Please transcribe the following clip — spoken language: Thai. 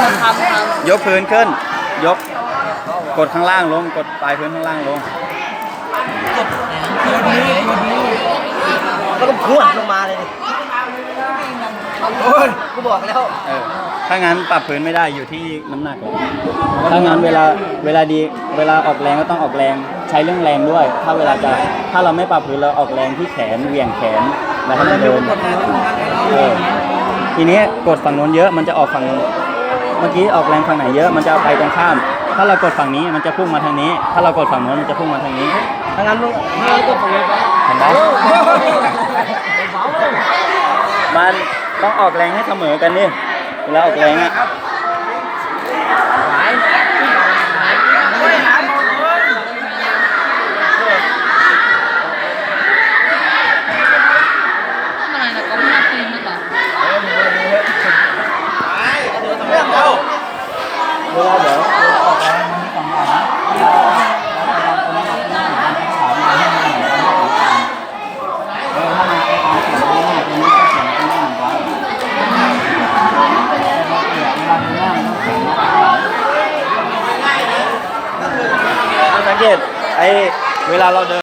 ทำทำยกพื้นขึ้น ยก กดข้างล่างลง กดปลายพื้นข้างล่างลงก็ต้องพรวดลงมาเลยดิโอ้ยกูบอกแล้ว เออ ถ้างั้นปรับพื้นไม่ได้อยู่ที่น้ำหนักเลยถ้างั้นเวลาเวลาดีเวลาออกแรงก็ต้องออกแรงใช้เรื่องแรงด้วย ถ้าเวลาจะถ้าเราไม่ปรับพื้นเราออกแรงที่แขนเหวี่ยงแขนแล้วให้มันเดินเออทีนี้กดฝั่งโน้นเยอะมันจะออกฝั่ง เมื่อกี้ออกแรงฝั่งไหนเยอะมันจะไปตรงข้าม ถ้าเรากดฝั่งนี้มันจะพุ่งมาทางนี้ ถ้าเรากดฝั่งโน้นมันจะพุ่งมาทางนี้ถ้างั้นมึงถ้างั้นก็ตรงนี้เห็นไหมมันต้องออกแรงให้เสมอกันนี่เวลาออกแรงอะ ทำอะไรนะก็ไม่น่าตีนนะเหรอ เวลาเดี๋ยวออกแรงมันมีสองอย่างนะเวลาเราเราตรงนี้เราต้องหันขามาให้มันเหมือนกันไม่ถึงกันเออถ้ามาไอ้อาเสียงข้างหน้าตรงนี้ก็เสียงข้างหน้าเหมือนกันเวลาเสียงเวลาข้างหน้ามันต้องเสียงข้างหน้าสัง เกตไอ้เวลาเราเดิน